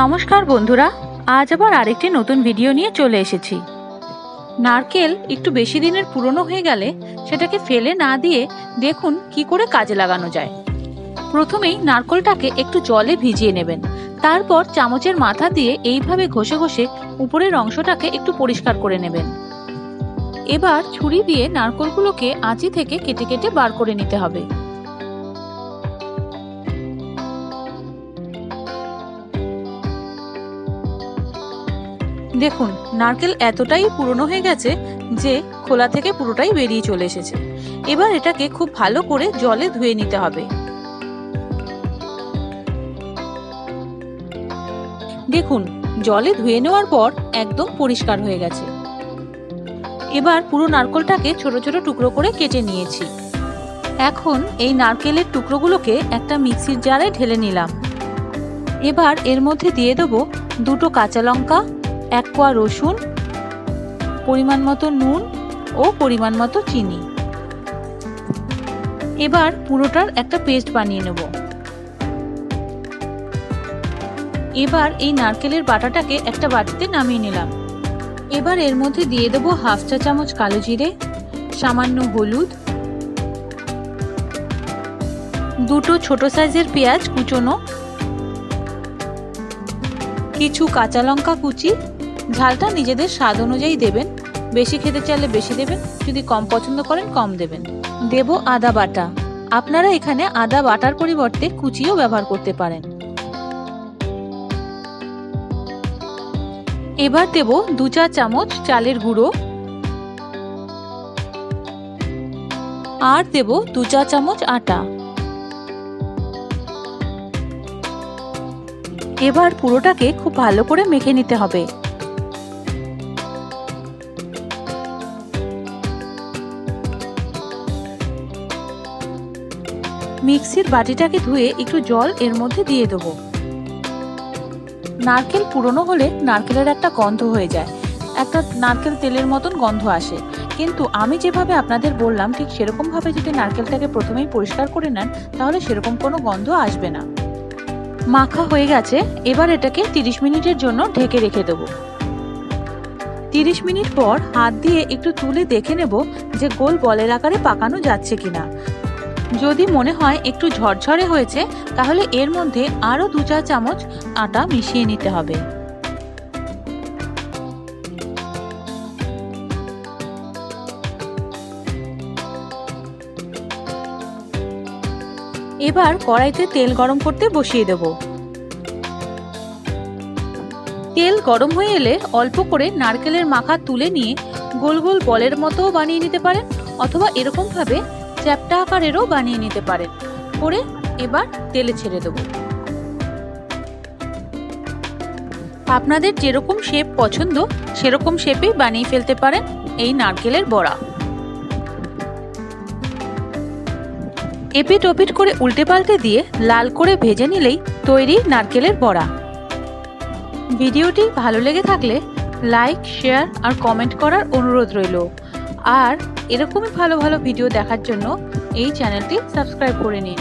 নমস্কার বন্ধুরা, আজ আবার আরেকটি নতুন ভিডিও নিয়ে চলে এসেছি। নারকেল একটু বেশি দিনের পুরনো হয়ে গেলে সেটাকে ফেলে না দিয়ে দেখুন কি করে কাজে লাগানো যায়। প্রথমেই নারকলটাকে একটু জলে ভিজিয়ে নেবেন। তারপর চামচের মাথা দিয়ে এইভাবে ঘষে ঘষে উপরের অংশটাকে একটু পরিষ্কার করে নেবেন। এবার ছুরি দিয়ে নারকলগুলোকে আঁচি থেকে কেটে কেটে বার করে নিতে হবে। দেখুন, নারকেল এতটাই পুরনো হয়ে গেছে যে খোলা থেকে পুরোটাই বেরিয়ে চলে এসেছে। এবার এটাকে খুব ভালো করে জলে ধুয়ে নিতে হবে। দেখুন, জলে ধুয়ে নেওয়ার পর একদম পরিষ্কার হয়ে গেছে। এবার পুরো নারকেলটাকে ছোট ছোট টুকরো করে কেটে নিয়েছি। এখন এই নারকেলের টুকরোগুলোকে একটা মিক্সির জারে ঢেলে নিলাম। এবার এর মধ্যে দিয়ে দেবো দুটো কাঁচা লঙ্কা এক কোয়া রসুন, পরিমাণ মতো নুন ও পরিমাণ মতো চিনি। এবার পুরোটার একটা পেস্ট বানিয়ে নেব। এবার এই নারকেলের বাটাটাকে একটা বাটিতে নামিয়ে নিলাম। এবার এর মধ্যে দিয়ে দেবো হাফ চা চামচ কালো জিরে, সামান্য হলুদ, দুটো ছোট সাইজের পেঁয়াজ কুচোনো, কিছু কাঁচা লঙ্কা কুচি ঝালটা নিজেদের স্বাদ অনুযায়ী দেবেন। বেশি খেতে চাইলে বেশি দেবেন, যদি কম পছন্দ করেন কম দেবেন। দেব আদা বাটা। আপনারা এখানে আদা বাটার পরিবর্তে কুচিও ব্যবহার করতে পারেন। এবার দেব দু চা চামচ চালের গুঁড়ো। আর দেব দু চা চামচ আটা। এবার পুরোটাকে খুব ভালো করে মেখে নিতে হবে। মিক্সির বাটিটাকে ধুয়ে একটু জল এর মধ্যে দিয়ে দেবো। নারকেল পুরনো হলে নারকেলের একটা গন্ধ হয়ে যায়। একটা নারকেল তেলের মতন গন্ধ আসে। কিন্তু আমি যেভাবে আপনাদের বললাম, ঠিক সেরকমভাবে যদি নারকেলটাকে প্রথমেই পরিষ্কার করে নেন, তাহলে সেরকম কোনো গন্ধ আসবে না। মাখা হয়ে গেছে, এবার এটাকে 30 মিনিটের জন্য ঢেকে রেখে দেব। 30 মিনিট পর হাত দিয়ে একটু তুলে দেখে নেব যে গোল বলের আকারে পাকানো যাচ্ছে কিনা। যদি মনে হয় একটু ঝরঝরে হয়েছে, তাহলে এর মধ্যে আরও দু চা চামচ আটা মিশিয়ে নিতে হবে। এবার কড়াইতে তেল গরম করতে বসিয়ে দেব। তেল গরম হয়ে এলে অল্প করে নারকেলের মাখা তুলে নিয়ে গোল গোল বলের মতোও বানিয়ে নিতে পারেন, অথবা এরকমভাবে চ্যাপটা আকারেরও বানিয়ে নিতে পারেন। করে এবার তেলে ছেড়ে দেবো। আপনাদের যেরকম শেপ পছন্দ, সেরকম শেপেই বানিয়ে ফেলতে পারেন এই নারকেলের বড়া। এপিট ওপিট করে উল্টে পাল্টে দিয়ে লাল করে ভেজে নিলেই তৈরি নারকেলের বড়া। ভিডিওটি ভালো লেগে থাকলে লাইক, শেয়ার আর কমেন্ট করার অনুরোধ রইল। আর এরকমই ভালো ভালো ভিডিও দেখার জন্য এই চ্যানেলটি সাবস্ক্রাইব করে নিন।